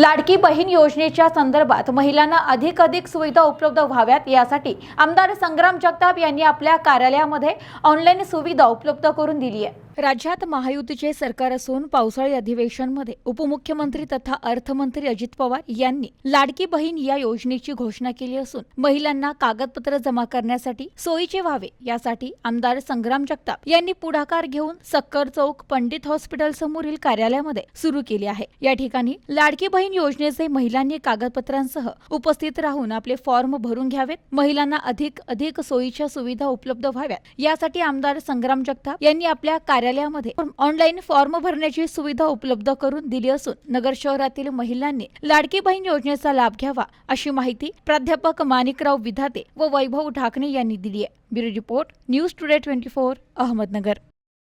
लाडकी बहीण योजनेच्या संदर्भात महिलांना अधिक अधिक सुविधा उपलब्ध व्हाव्यात यासाठी आमदार संग्राम जगताप यांनी आपल्या कार्यालयामध्ये ऑनलाईन सुविधा उपलब्ध करून दिली आहे. राज्यात महायुतीचे सरकार असून पावसाळी अधिवेशनमध्ये उपमुख्यमंत्री तथा अर्थमंत्री अजित पवार यांनी लाडकी बहीण या योजनेची घोषणा केली असून महिलांना कागदपत्र जमा करण्यासाठी सोयीचे व्हावे यासाठी आमदार संग्राम जगताप यांनी पुढाकार घेऊन सक्कर चौक पंडित हॉस्पिटल समोरील कार्यालयामध्ये सुरू केले आहे. या ठिकाणी लाडकी बहीण योजनेचे महिलांनी कागदपत्रांसह उपस्थित राहून आपले फॉर्म भरून घ्यावेत महिलांना अधिक अधिक सोयीच्या सुविधा उपलब्ध व्हाव्यात. यासाठी आमदार संग्राम जगताप यांनी आपल्या कार्यालयामध्ये ऑनलाईन फॉर्म भरण्याची सुविधा उपलब्ध करून दिली असून नगर शहरातील महिलांनी लाडकी बहीण योजनेचा लाभ घ्यावा अशी माहिती प्राध्यापक माणिकराव विधाते व वैभव ढाकणे यांनी दिली आहे. Bureau report news today twenty four Ahmednagar.